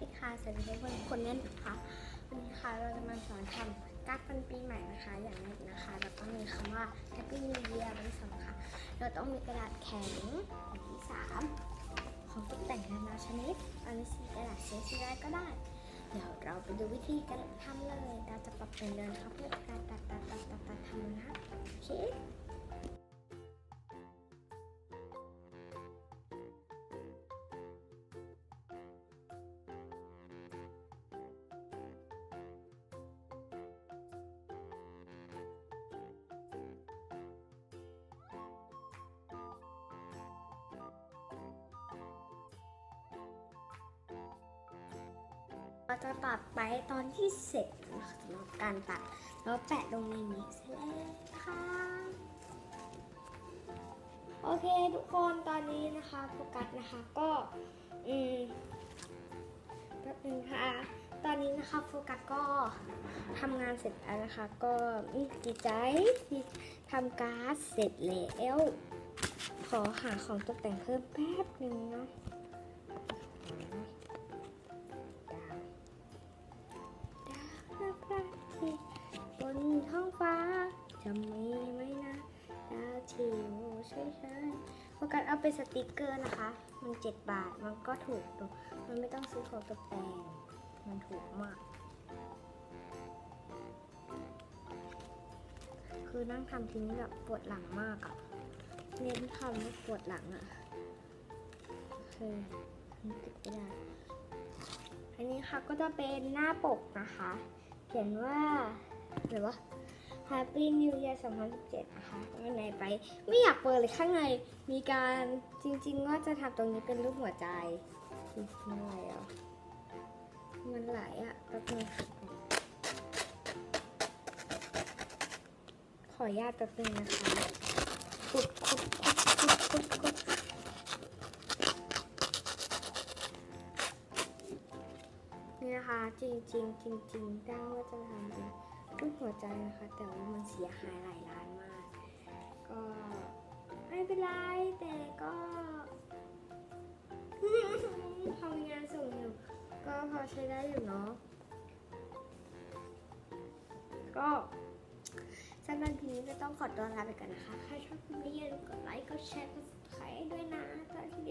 ดีค่ะสวัสดีทุกคนคนเล่นนะคะวันนี้ค่ะเราจะมาสอนทำการ์ดวันปีใหม่นะคะ อย่างแรกนะคะเราต้องมีคำว่า Happy New Year วันที่สองค่ะ เราต้องมีกระดาษแข็งอันที่สามของตกแต่งนานาชนิด อันที่สี่กระดาษเสียสีอะไรก็ได้ เดี๋ยวเราไปดูวิธีการทำเลยเราจะปรับเป็นเดินครับเพื่อการตัดตัดตัดตัดทำนะโอเค เราจะตัดไปตอนที่เสร็จนะคะสำหรับการตัดแล้วแปะลงในนี้เสร็จแล้วค่ะ โอเคทุกคนตอนนี้นะคะโฟกัสนะคะก็อืมแป๊บนึงค่ะตอนนี้นะคะโฟกัสก็ทำงานเสร็จแล้วนะคะ ก็ดีใจที่ทำการ์ดเสร็จแล้ว ขอหาของตกแต่งเพิ่มแป๊บนึงเนาะ ระอาทิตย์บนท้องฟ้า จะมีไหมนะดาวทิวใช่ใช่โฟกัสเอาเป็นสติกเกอร์นะคะ มันเจ็ดบาท มันก็ถูกตัวมันไม่ต้องซื้อของตกแต่ง มันถูกมาก คือนั่งทำทีนี้แบบปวดหลังมากอะเน้นคำว่าปวดหลังอะคือมันติดไม่ได้ อันนี้ค่ะก็จะเป็นหน้าปกนะคะ เขียนว่าหรือว่า Happy New Year 2017 นะคะวันไหนไป ไม่อยากเปิดเลยข้างในมีการจริงๆ ว่าจะทำตรงนี้เป็นรูปหัวใจอุ๊ยมันไหลอะ มันไหลอะแป๊บนึงขออนุญาตแป๊บนึงนะคะคุดคุดคุดคุดคุดะจริงจริงจริงๆตั้งว่าจะทำเป็นรูปหัวใจนะคะ แต่ว่ามันเสียหายหลายล้านมาก ก็ไม่เป็นไร แต่ก็ทำงานส่งอยู่ก็พอใช้ได้อยู่เนาะก็สำหรับทีนี้ก็ต้องขอตัวลาไปก่อนนะคะ ถ้าชอบคลิปนี้อย่าลืมกดไลค์กดแชร์กด subscribe ด้วยนะตอนที่